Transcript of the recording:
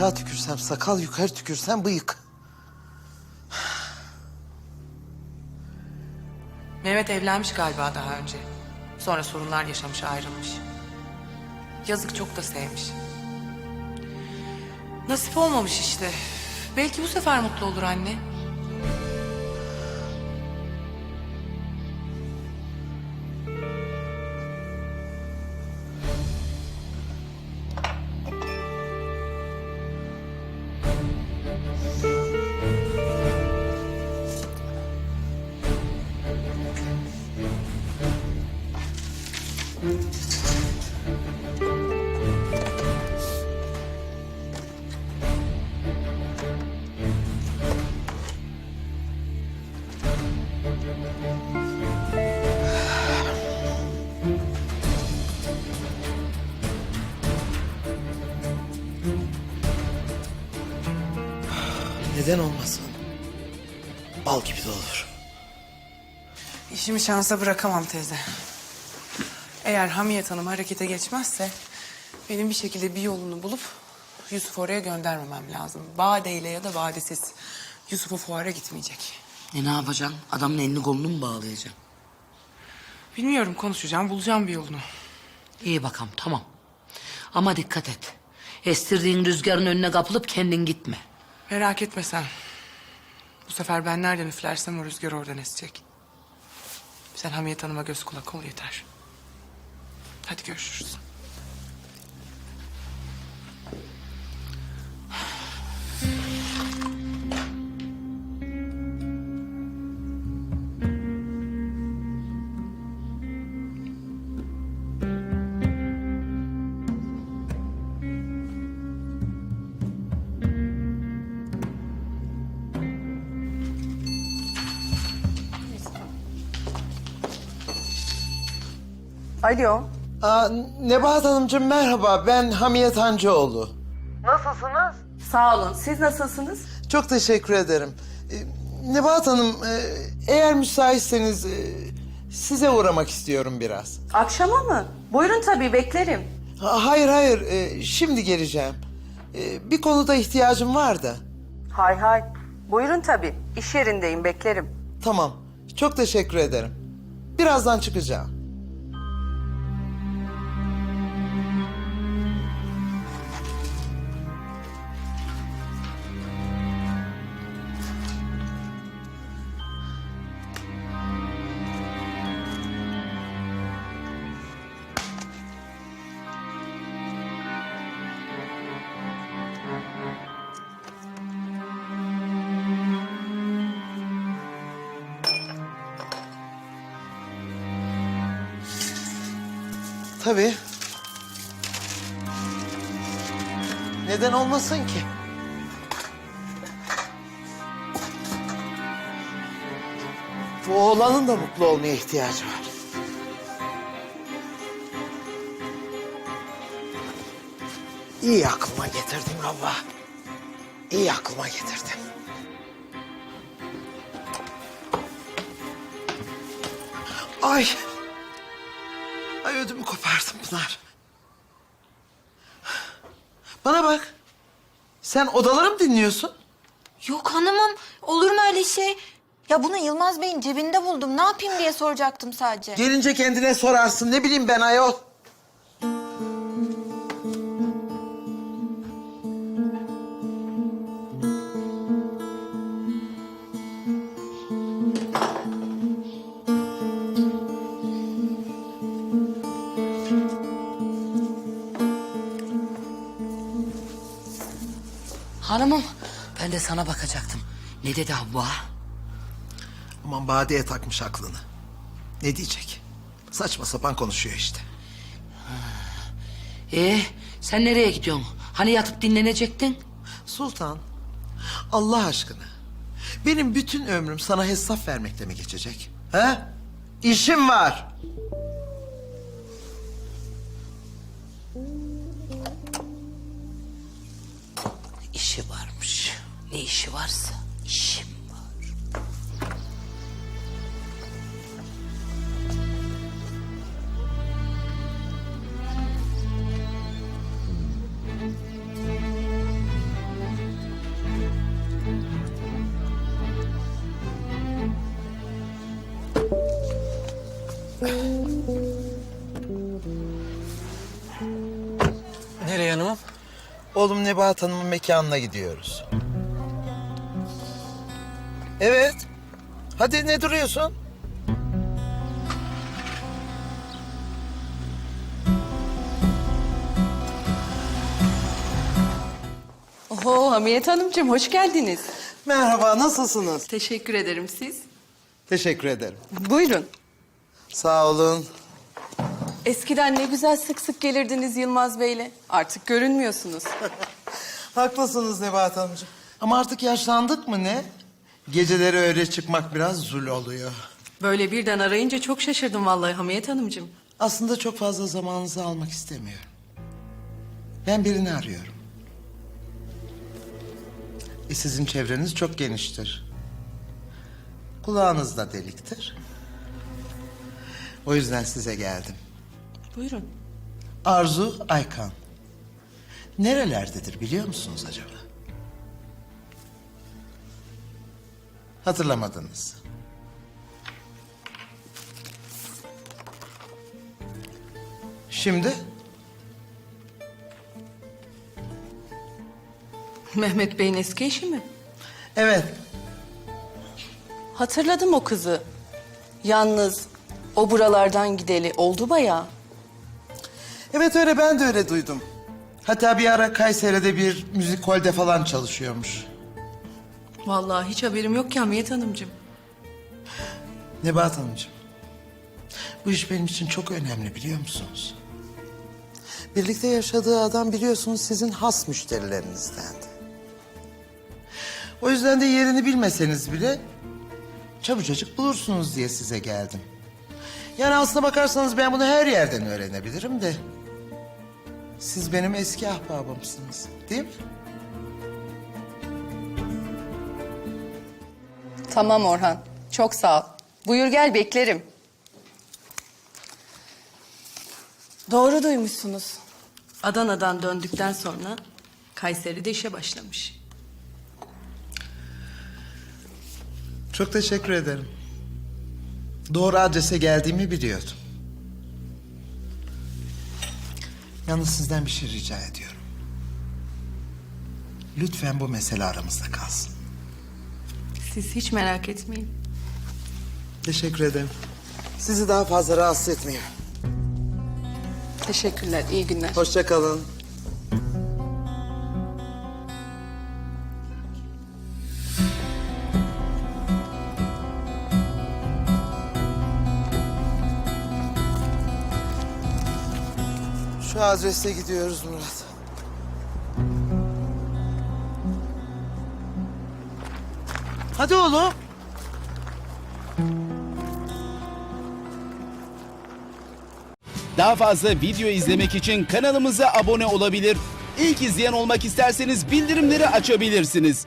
aşağı tükürsem sakal, yukarı tükürsem bıyık. Mehmet evlenmiş galiba daha önce. Sonra sorunlar yaşamış, ayrılmış. Yazık çok da sevmiş. Nasip olmamış işte. Belki bu sefer mutlu olur anne. Jesus. Neden olmasın? Bal gibi de olur. İşimi şansa bırakamam teyze. Eğer Hamiyet Hanım harekete geçmezse... ...benim bir şekilde bir yolunu bulup... ...Yusuf'u oraya göndermemem lazım. Badeyle ya da vadesiz. Yusuf o fuara gitmeyecek. E ne yapacaksın? Adamın elini kolunu mu bağlayacaksın? Bilmiyorum konuşacağım, bulacağım bir yolunu. İyi bakalım tamam. Ama dikkat et. Estirdiğin rüzgarın önüne kapılıp kendin gitme. Merak etme sen. Bu sefer ben nereden üflersem o rüzgar oradan esecek. Sen Hamiyet Hanım'a göz kulak ol yeter. Hadi görüşürüz. Alo. Aa, Nebahat Hanımcığım merhaba, ben Hamiyet Hancıoğlu. Sağ olun. Siz nasılsınız? Çok teşekkür ederim. Ee, Nebahat Hanım, e, eğer müsaitseniz e, size uğramak istiyorum biraz. Akşama mı? Buyurun tabii beklerim. Ha, Hayır hayır, e, şimdi geleceğim. E, Bir konuda ihtiyacım var da. Hay hay. Buyurun tabii. İş yerindeyim beklerim. Tamam, çok teşekkür ederim. Birazdan çıkacağım. Tabii. Neden olmasın ki? Bu oğlanın da mutlu olmaya ihtiyacı var. İyi aklıma getirdin baba. İyi aklıma getirdin. Ay. Ay ödümü kopardım Pınar. Bana bak. Sen odaları mı dinliyorsun? Yok hanımım olur mu öyle şey? Ya bunu Yılmaz Bey'in cebinde buldum. Ne yapayım diye soracaktım sadece. Gelince kendine sorarsın. Ne bileyim ben ayol. Hanımım ben de sana bakacaktım. Ne dedi Havva? Aman Bade'ye takmış aklını. Ne diyecek? Saçma sapan konuşuyor işte. Ee sen nereye gidiyorsun? Hani yatıp dinlenecektin? Sultan, Allah aşkına. Benim bütün ömrüm sana hesap vermekle mi geçecek? He? İşim var. İşi varmış. Ne işi varsa işim Oğlum Nebahat Hanım'ın mekanına gidiyoruz. Evet. Hadi ne duruyorsun? Oho Hamiyet Hanımcığım hoş geldiniz. Merhaba, nasılsınız? Teşekkür ederim siz. Teşekkür ederim. Buyurun. Sağ olun. Eskiden ne güzel sık sık gelirdiniz Yılmaz Bey'le. Artık görünmüyorsunuz. Haklısınız Nebahat Hanımcığım. Ama artık yaşlandık mı ne? Geceleri öyle çıkmak biraz zul oluyor. Böyle birden arayınca çok şaşırdım vallahi Hamiyet Hanımcığım. Aslında çok fazla zamanınızı almak istemiyorum. Ben birini arıyorum. E sizin çevreniz çok geniştir. Kulağınız da deliktir. O yüzden size geldim. Buyurun. Arzu Aykan. Nerelerdedir biliyor musunuz acaba? Hatırlamadınız. Şimdi Mehmet Bey'in eski eşi mi? evet Hatırladım o kızı. Yalnız o buralardan gideli oldu bayağı. Evet öyle ben de öyle duydum. Hatta bir ara Kayseri'de bir müzik holde falan çalışıyormuş. Vallahi hiç haberim yok ki Hamiyet Hanımcığım. Nebahat Hanımcığım. Bu iş benim için çok önemli biliyor musunuz? Birlikte yaşadığı adam biliyorsunuz sizin has müşterilerinizdendi. O yüzden de yerini bilmeseniz bile çabucacık bulursunuz diye size geldim. Yani aslına bakarsanız ben bunu her yerden öğrenebilirim de... ...siz benim eski ahbabımsınız değil mi? Tamam Orhan. Çok sağ ol. Buyur gel beklerim. Doğru duymuşsunuz. Adana'dan döndükten sonra Kayseri'de işe başlamış. Çok teşekkür ederim. Doğru adrese geldiğimi biliyordum. Yalnız sizden bir şey rica ediyorum. Lütfen bu mesele aramızda kalsın. Siz hiç merak etmeyin. Teşekkür ederim. Sizi daha fazla rahatsız etmeyeyim. Teşekkürler, iyi günler. Hoşça kalın. Şu adreste gidiyoruz Murat. Hadi oğlum. Daha fazla video izlemek için kanalımıza abone olabilir. İlk izleyen olmak isterseniz bildirimleri açabilirsiniz.